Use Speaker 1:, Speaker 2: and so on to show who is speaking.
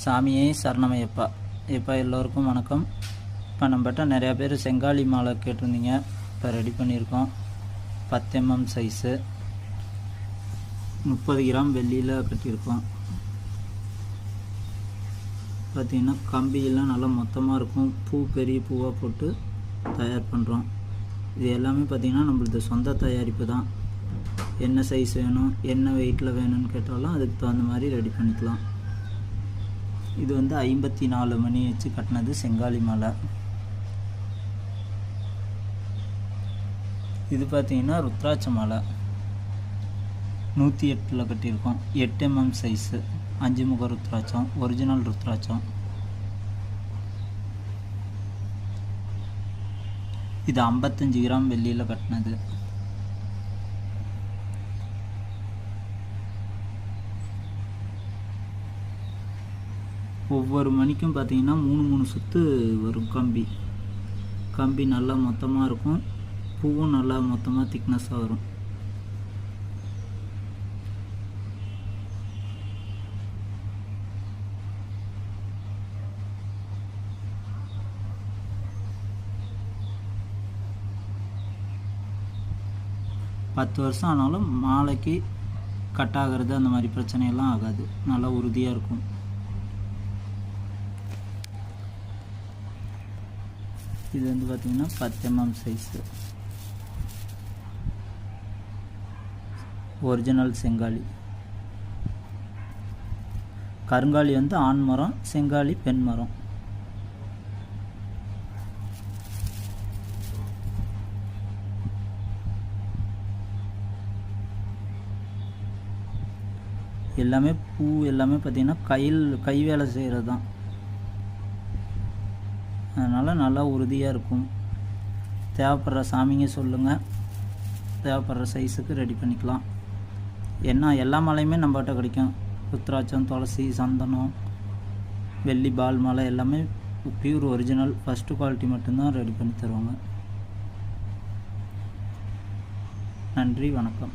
Speaker 1: சாமியே சரணமையப்பா எப்பா எல்லோருக்கும் வணக்கம். இப்போ நம்மகிட்ட நிறையா பேர் செங்காலி மாலை கேட்டிருந்தீங்க. இப்போ ரெடி பண்ணியிருக்கோம். பத்து எம்எம் சைஸு முப்பது கிராம் வெள்ளியில் கட்டியிருக்கோம். பார்த்திங்கன்னா கம்பியெல்லாம் நல்லா மொத்தமாக இருக்கும். பூ பெரிய பூவாக போட்டு தயார் பண்ணுறோம் இது எல்லாமே பார்த்திங்கன்னா நம்மளது சொந்த தயாரிப்பு தான். என்ன சைஸ் வேணும் என்ன வெயிட்டில் வேணும்னு கேட்டாலும் அதுக்கு தகுந்த மாதிரி ரெடி பண்ணிக்கலாம். இது வந்து ஐம்பத்தி நாலு மணி வச்சு கட்டினது செங்காலி மலை. இது பார்த்தீங்கன்னா ருத்ராட்ச மலை. நூற்றி எட்டில் கட்டியிருக்கோம். எட்டு எம்எம் சைஸு அஞ்சு முக ருத்ராட்சம் ஒரிஜினல் ருத்ராட்சம். இது ஐம்பத்தஞ்சு கிராம் வெள்ளியில் கட்டினது. ஒவ்வொரு மணிக்கும் பார்த்தீங்கன்னா மூணு மூணு சுற்று வரும் கம்பி. கம்பி நல்லா மொத்தமாக இருக்கும். பூவும் நல்லா மொத்தமாக திக்னஸாக வரும். பத்து வருஷம் ஆனாலும் மாலைக்கு கட் ஆகிறது அந்த மாதிரி பிரச்சனையெல்லாம் ஆகாது. நல்லா உறுதியாக இருக்கும். இது வந்து பார்த்திங்கன்னா பத்து எம்எம் சைஸு ஒரிஜினல் செங்காலி. கருங்காலி வந்து ஆண் மரம் செங்காலி பெண் மரம். எல்லாமே பூ எல்லாமே பார்த்திங்கன்னா கையில் கை வேலை செய்கிறது தான் அதனால் நல்லா உறுதியாக இருக்கும். தேவைப்படுற சாமிங்க சொல்லுங்கள் தேவைப்படுற சைஸுக்கு ரெடி பண்ணிக்கலாம். என்ன எல்லா மலையுமே நம்மகிட்ட கிடைக்கும். ருத்ராட்சம் துளசி சந்தனம் வெள்ளி பால் மலை எல்லாமே பியூர் ஒரிஜினல் ஃபஸ்ட்டு குவாலிட்டி மட்டும்தான் ரெடி பண்ணி தருவாங்க. நன்றி வணக்கம்.